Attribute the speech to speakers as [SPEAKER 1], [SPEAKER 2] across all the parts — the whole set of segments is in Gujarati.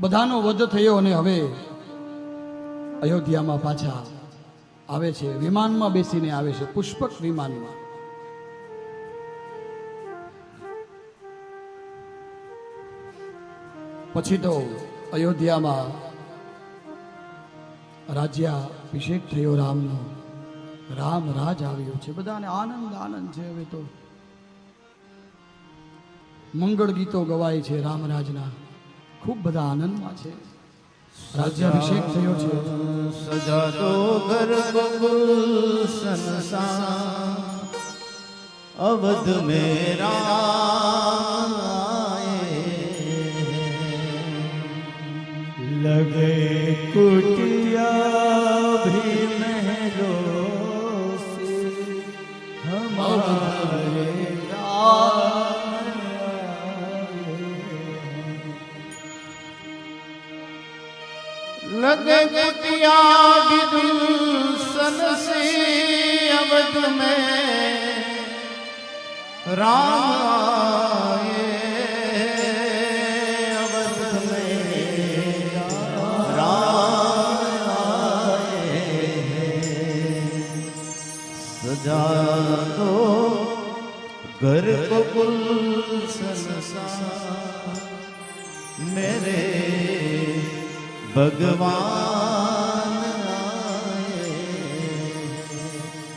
[SPEAKER 1] બધાનો વધ થયો અને હવે અયોધ્યામાં પાછા આવે છે, વિમાનમાં બેસીને આવે છે, પુષ્પક વિમાનમાં. પછી તો અયોધ્યામાં રાજ્યાભિષેક થયો રામનો. રામ રાજ આવ્યો છે, બધાને આનંદ આનંદ છે હવે તો. મંગળ ગીતો ગવાય છે રામરાજના ખૂબ બધા આનંદમાં છે. રાજ્યાભિષેક થયો છે.
[SPEAKER 2] સજાતો ગર્ભગુલ સંસાર. અવધ મેરા લગે કુટ लगे कुटिया भी दुल्सन से अवध में राम आए अवध में राम आए सजा दो घर को गुलशन सा मेरे ભગવાન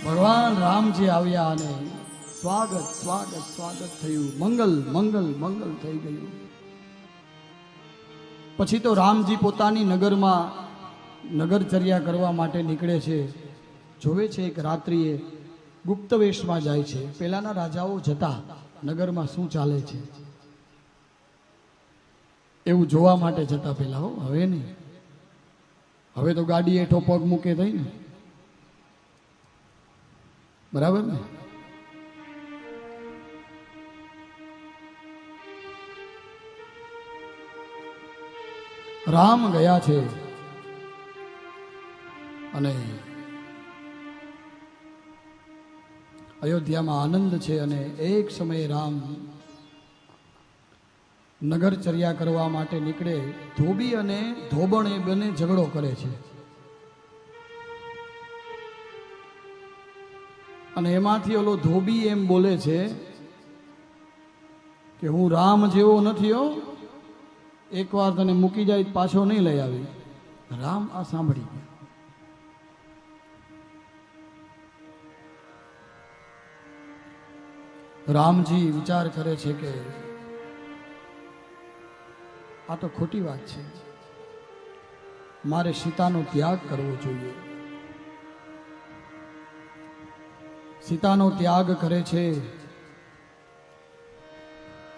[SPEAKER 1] ભગવાન રામજી આવ્યા અને સ્વાગત સ્વાગત સ્વાગત થયું. મંગલ મંગલ મંગલ થઈ ગયું. પછી તો રામજી પોતાની નગરમાં નગરચર્યા કરવા માટે નીકળે છે. જોવે છે એક રાત્રિએ ગુપ્ત વેશમાં જાય છે. પહેલાના રાજાઓ જતા નગરમાં શું ચાલે છે? એવું જોવા માટે જતા પેલા હો. હવે નહીં. હવે તો ગાડી હેઠો પગ મૂકે થઈ ને. બરાબર ને? રામ ગયા છે અને અયોધ્યામાં આનંદ છે અને એક સમયે રામ નગરચર્યા કરવા માટે નીકળે, ધોબી અને ધોબણ એ બંને ઝઘડો કરે છે. અને એમાંથી ઓલો ધોબી એમ બોલે છે કે હું રામ જેવો નથી હો. એકવાર તને મૂકી જાય, પાછો નહીં લઈ આવી. રામ આ સાંભળી ગયા. રામજી વિચાર કરે છે કે આ તો ખોટી વાત છે. મારે સીતાનો ત્યાગ કરવો જોઈએ. સીતાનો ત્યાગ કરે છે.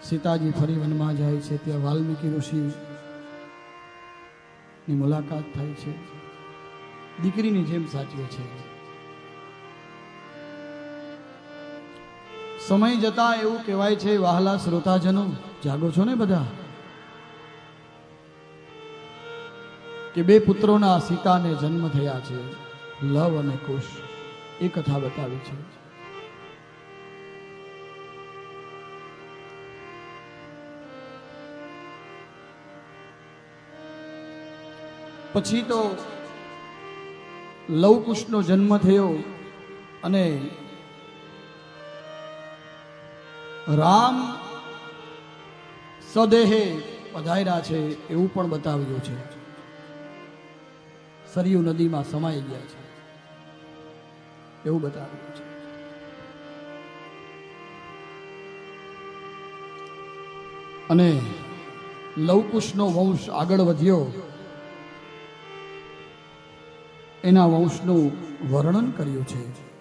[SPEAKER 1] સીતાજી ફરી વનમાં જાય છે. ત્યાં વાલ્મીકી ઋષિની મુલાકાત થાય છે. દીકરીની જેમ સાચવે છે. સમય જતા એવું કહેવાય છે, વહાલા શ્રોતાજનો, જાગો છો ને બધા? કે બે પુત્રોના સીતાને જન્મ થયા છે, લવ અને કુશ. એ કથા બતાવી છે. પછી તો લવકુશનો જન્મ થયો અને રામ સદેહે પધાર્યા છે એવું પણ બતાવ્યું છે. સરયુ નદીમાં સમાઈ ગયા છે. એવું બતાવ્યું છે. અને લવકુશનો વંશ આગળ વધ્યો. એના વંશનું વર્ણન કર્યું છે.